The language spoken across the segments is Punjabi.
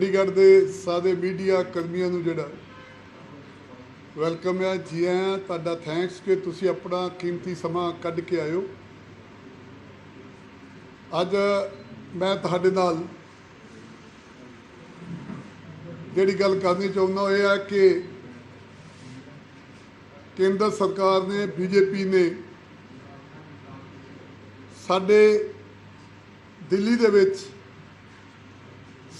ਚੰਡੀਗੜ੍ਹ ਦੇ ਸਾਰੇ ਮੀਡੀਆ ਕਰਮੀਆਂ ਨੂੰ ਜਿਹੜਾ ਵੈਲਕਮ ਹੈ ਜੀ ਆਇਆਂ ਤੁਹਾਡਾ ਥੈਂਕਸ ਕਿ ਤੁਸੀਂ ਆਪਣਾ ਕੀਮਤੀ ਸਮਾਂ ਕੱਢ ਕੇ ਆਇਓ। ਅੱਜ ਮੈਂ ਤੁਹਾਡੇ ਨਾਲ ਜਿਹੜੀ ਗੱਲ ਕਰਨੀ ਚਾਹੁੰਦਾ ਉਹ ਇਹ ਹੈ ਕਿ ਕੇਂਦਰ ਸਰਕਾਰ ਨੇ, ਬੀਜੇਪੀ ਨੇ ਸਾਡੇ ਦਿੱਲੀ ਦੇ ਵਿੱਚ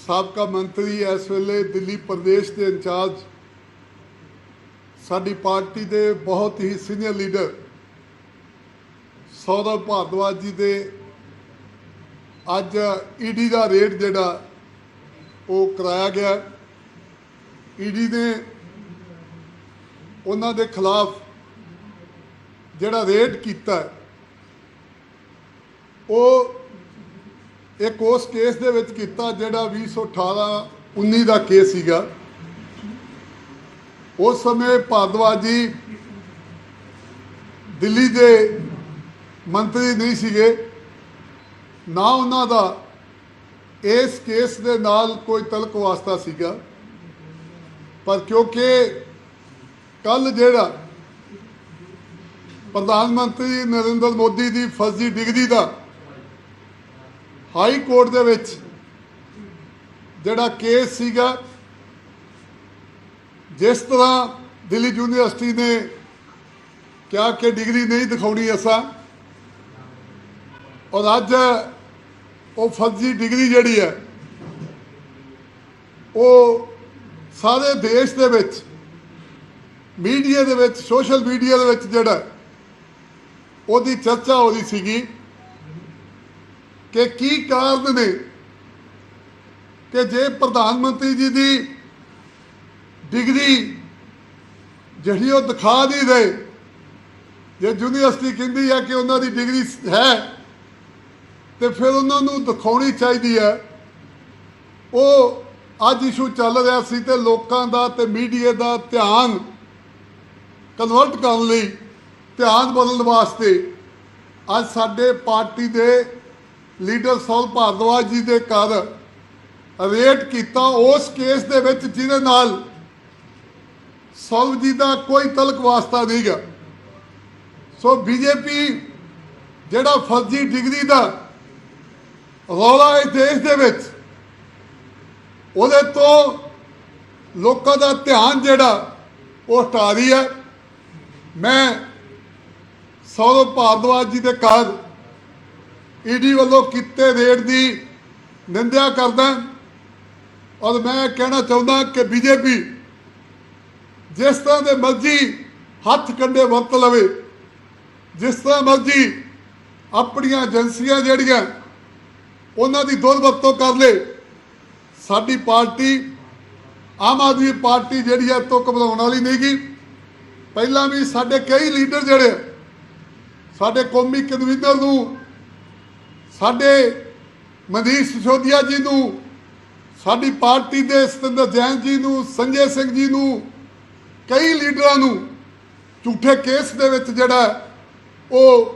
ਸਾਬਕਾ ਮੰਤਰੀ ਇਸ ਵੇਲੇ ਦਿੱਲੀ ਪ੍ਰਦੇਸ਼ ਦੇ ਇੰਚਾਰਜ। ਸਾਡੀ ਪਾਰਟੀ ਦੇ ਬਹੁਤ ਹੀ ਸੀਨੀਅਰ ਲੀਡਰ ਸੌਰਵ ਭਾਰਦਵਾਜ ਜੀ ਦੇ ਅੱਜ ਈਡੀ ਦਾ ਰੇਡ ਜਿਹੜਾ ਉਹ ਕਰਾਇਆ ਗਿਆ। ਈਡੀ ਨੇ ਉਹਨਾਂ ਦੇ ਖਿਲਾਫ ਜਿਹੜਾ ਰੇਡ ਕੀਤਾ, ਉਹ ਇੱਕ ਉਸ ਕੇਸ ਦੇ ਵਿੱਚ ਕੀਤਾ ਜਿਹੜਾ 2018 19 ਦਾ ਕੇਸ ਸੀਗਾ। ਉਸ ਸਮੇਂ ਭਾਰਦਵਾਜ ਜੀ ਦਿੱਲੀ ਦੇ ਮੰਤਰੀ ਨਹੀਂ ਸੀਗੇ। ਨਾ ਉਹਨਾਂ ਦਾ ਇਸ ਕੇਸ ਦੇ ਨਾਲ ਕੋਈ ਤਲਕ ਵਾਸਤਾ ਸੀਗਾ। ਪਰ ਕਿਉਂਕਿ ਕੱਲ ਜਿਹੜਾ ਪ੍ਰਧਾਨ ਮੰਤਰੀ ਨਰਿੰਦਰ ਮੋਦੀ ਦੀ ਫਰਜ਼ੀ ਡਿਗਰੀ ਦਾ ਹਾਈ ਕੋਰਟ ਦੇ ਵਿੱਚ ਜਿਹੜਾ ਕੇਸ ਸੀਗਾ, ਜਿਸ ਤਰ੍ਹਾਂ ਦਿੱਲੀ ਯੂਨੀਵਰਸਿਟੀ ਨੇ ਕਿਹਾ ਕਿ ਡਿਗਰੀ ਨਹੀਂ ਦਿਖਾਉਣੀ ਅਸਾਂ, ਔਰ ਅੱਜ ਉਹ ਫਰਜ਼ੀ ਡਿਗਰੀ ਜਿਹੜੀ ਹੈ, ਉਹ ਸਾਰੇ ਦੇਸ਼ ਦੇ ਵਿੱਚ, ਮੀਡੀਆ ਦੇ ਵਿੱਚ, ਸੋਸ਼ਲ ਮੀਡੀਆ ਦੇ ਵਿੱਚ ਜਿਹੜਾ, ਉਹਦੀ ਚਰਚਾ ਹੋ ਰਹੀ ਸੀਗੀ। ਕਿ ਕੀ ਕਾਰਨ ਨੇ ਕਿ ਜੇ ਪ੍ਰਧਾਨ ਮੰਤਰੀ ਜੀ ਦੀ ਡਿਗਰੀ ਜਿਹੜੀ ਉਹ ਦਿਖਾ ਨਹੀਂ ਰਹੇ, ਜੇ ਯੂਨੀਵਰਸਿਟੀ ਕਹਿੰਦੀ ਹੈ ਕਿ ਉਹਨਾਂ ਦੀ ਡਿਗਰੀ ਹੈ ਤੇ ਫਿਰ ਉਹਨਾਂ ਨੂੰ ਦਿਖਾਉਣੀ ਚਾਹੀਦੀ ਹੈ। ਉਹ ਅੱਜ ਇਸ਼ੂ ਚੱਲ ਰਿਹਾ ਸੀ ਤੇ ਲੋਕਾਂ ਦਾ ਤੇ ਮੀਡੀਆ ਦਾ ਧਿਆਨ ਕਨਵਰਟ ਕਰਨ ਲਈ, ਧਿਆਨ ਬਦਲਣ ਵਾਸਤੇ ਅੱਜ ਸਾਡੇ ਪਾਰਟੀ ਦੇ ਲੀਡਰ ਸੌਲ ਭਾਰਦਵਾਜ ਜੀ ਦੇ ਘਰ ਰੇਟ ਕੀਤਾ, ਉਸ ਕੇਸ ਦੇ ਵਿੱਚ ਜਿਹਦੇ ਨਾਲ ਸੌਲਵ ਜੀ ਦਾ ਕੋਈ ਤਲਕ ਵਾਸਤਾ ਨਹੀਂ ਨਹੀਂਗਾ ਸੋ ਬੀਜੇਪੀ ਜਿਹੜਾ ਫਰਜ਼ੀ ਡਿਗਰੀ ਦਾ ਰੌਲਾ ਇਸ ਦੇਸ਼ ਦੇ ਵਿੱਚ, ਉਹਦੇ ਤੋਂ ਲੋਕਾਂ ਦਾ ਧਿਆਨ ਜਿਹੜਾ, ਉਹ ਹਟਾ ਰਹੀ ਹੈ। ਮੈਂ ਸੌਰਵ ਭਾਰਦਵਾਜ ਜੀ ਦੇ ਘਰ ਈਡੀ ਵੱਲੋਂ ਕੀਤੇ ਰੇਡ ਦੀ ਨਿੰਦਿਆ ਕਰਦਾ ਔਰ ਮੈਂ ਕਹਿਣਾ ਚਾਹੁੰਦਾ ਕਿ ਬੀਜੇਪੀ ਜਿਸ ਤਰ੍ਹਾਂ ਦੇ ਮਰਜ਼ੀ ਹੱਥ ਕੰਡੇ ਵਰਤ ਲਵੇ, ਜਿਸ ਤਰ੍ਹਾਂ ਮਰਜ਼ੀ ਆਪਣੀਆਂ ਏਜੰਸੀਆਂ ਜਿਹੜੀਆਂ ਉਹਨਾਂ ਦੀ ਦੁਰਵਰਤੋਂ ਕਰ ਲੇ, ਸਾਡੀ ਪਾਰਟੀ, ਆਮ ਆਦਮੀ ਪਾਰਟੀ ਜਿਹੜੀ ਹੈ ਤੋਂ ਘਬਰਾਉਣ ਵਾਲੀ ਨਹੀਂ ਗੀ। ਪਹਿਲਾਂ ਵੀ ਸਾਡੇ ਕਈ ਲੀਡਰ ਜਿਹੜੇ ਸਾਡੇ ਕੌਮੀ ਕਨਵੀਨਰ ਨੂੰ ਸਾਡੇ ਮਨੀਸ਼ ਸਿਸੋਦੀਆ ਜੀ ਨੂੰ, ਸਾਡੀ ਪਾਰਟੀ ਦੇ ਸਤਿੰਦਰ ਜੈਨ ਜੀ ਨੂੰ, ਸੰਜੇ ਸਿੰਘ ਜੀ ਨੂੰ, ਕਈ ਲੀਡਰਾਂ ਨੂੰ ਝੂਠੇ ਕੇਸ ਦੇ ਵਿੱਚ ਜਿਹੜਾ ਉਹ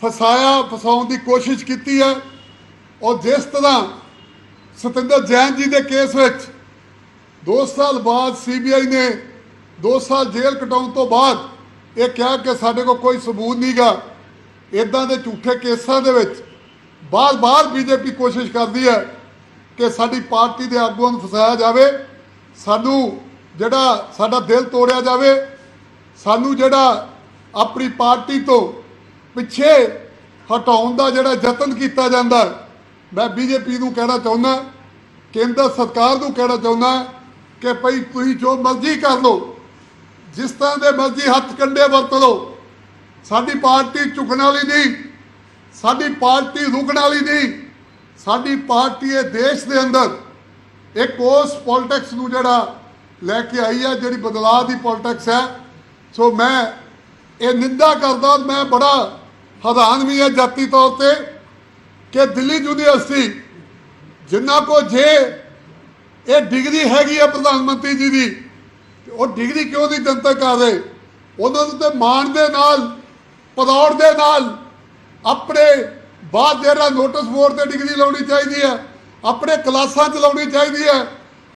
ਫਸਾਇਆ, ਫਸਾਉਣ ਦੀ ਕੋਸ਼ਿਸ਼ ਕੀਤੀ ਹੈ। ਔਰ ਜਿਸ ਤਰ੍ਹਾਂ ਸਤਿੰਦਰ ਜੈਨ ਜੀ ਦੇ ਕੇਸ ਵਿੱਚ 2 ਸਾਲ ਬਾਅਦ ਸੀਬੀਆਈ ਨੇ 2 ਸਾਲ ਜੇਲ੍ਹ ਕਟਾਉਣ ਤੋਂ ਬਾਅਦ ਇਹ ਕਿਹਾ ਕਿ ਸਾਡੇ ਕੋਲ ਕੋਈ ਸਬੂਤ ਨਹੀਂਗਾ ਇਦਾਂ ਦੇ ਝੂਠੇ ਕੇਸਾਂ ਦੇ ਵਿੱਚ ਬਾਰ-ਬਾਰ ਬੀਜੇਪੀ ਕੋਸ਼ਿਸ਼ ਕਰਦੀ ਹੈ ਕਿ ਸਾਡੀ ਪਾਰਟੀ ਦੇ ਆਗੂਆਂ ਨੂੰ ਫਸਾਇਆ ਜਾਵੇ ਸਾਨੂੰ ਜਿਹੜਾ ਸਾਡਾ ਦਿਲ ਤੋੜਿਆ ਜਾਵੇ ਸਾਨੂੰ ਜਿਹੜਾ ਆਪਣੀ ਪਾਰਟੀ ਤੋਂ ਪਿੱਛੇ ਹਟਾਉਣ ਦਾ ਜਿਹੜਾ ਯਤਨ ਕੀਤਾ ਜਾਂਦਾ ਹੈ, ਮੈਂ ਬੀਜੇਪੀ ਨੂੰ ਕਹਿਣਾ ਚਾਹੁੰਦਾ ਕੇਂਦਰ ਸਰਕਾਰ ਨੂੰ ਕਹਿਣਾ ਚਾਹੁੰਦਾ ਕਿ ਭਈ ਤੁਸੀਂ ਜੋ ਮਰਜ਼ੀ ਕਰ ਲਓ ਜਿਸ ਤਰ੍ਹਾਂ ਦੇ ਮਰਜ਼ੀ ਹੱਥ ਕੰਡੇ ਵਰਤ ਲਓ ਸਾਡੀ ਪਾਰਟੀ ਝੁਕਣ ਵਾਲੀ ਨਹੀਂ। ਸਾਡੀ ਪਾਰਟੀ ਰੁਕਣ ਵਾਲੀ ਨਹੀਂ। ਸਾਡੀ ਪਾਰਟੀ ਇਹ ਦੇਸ਼ ਦੇ ਅੰਦਰ ਇੱਕ ਉਸ ਪੋਲਿਟਿਕਸ ਨੂੰ ਜਿਹੜਾ ਲੈ ਕੇ ਆਈ ਹੈ, ਜਿਹੜੀ ਬਦਲਾਅ ਦੀ ਪੋਲਿਟਿਕਸ ਹੈ। ਸੋ ਮੈਂ ਇਹ ਨਿੰਦਾ ਕਰਦਾ ਔਰ ਮੈਂ ਬੜਾ ਹੈਰਾਨ ਵੀ ਹਾਂ ਜਾਤੀ ਤੌਰ ਤੇ ਕਿ ਦਿੱਲੀ ਯੂਨੀਵਰਸਿਟੀ ਜਿੰਨਾ ਕੋ ਜੇ ਇਹ ਡਿਗਰੀ ਹੈਗੀ ਹੈ ਪ੍ਰਧਾਨ ਮੰਤਰੀ ਜੀ ਦੀ ਉਹ ਡਿਗਰੀ ਕਿਉਂ ਨਹੀਂ ਜਨਤਕ ਕਰ ਰਹੇ? ਉਹਨਾਂ ਨੂੰ ਤੇ ਮਾਣ ਦੇ ਨਾਲ ਪਦੌੜ ਦੇ ਨਾਲ ਆਪਣੇ ਬਾਅਦ ਜਿਹੜਾ ਨੋਟਿਸ ਬੋਰਡ ਤੇ ਡਿਗਰੀ ਲਾਉਣੀ ਚਾਹੀਦੀ ਹੈ, ਆਪਣੇ ਕਲਾਸਾਂ 'ਚ ਲਾਉਣੀ ਚਾਹੀਦੀ ਹੈ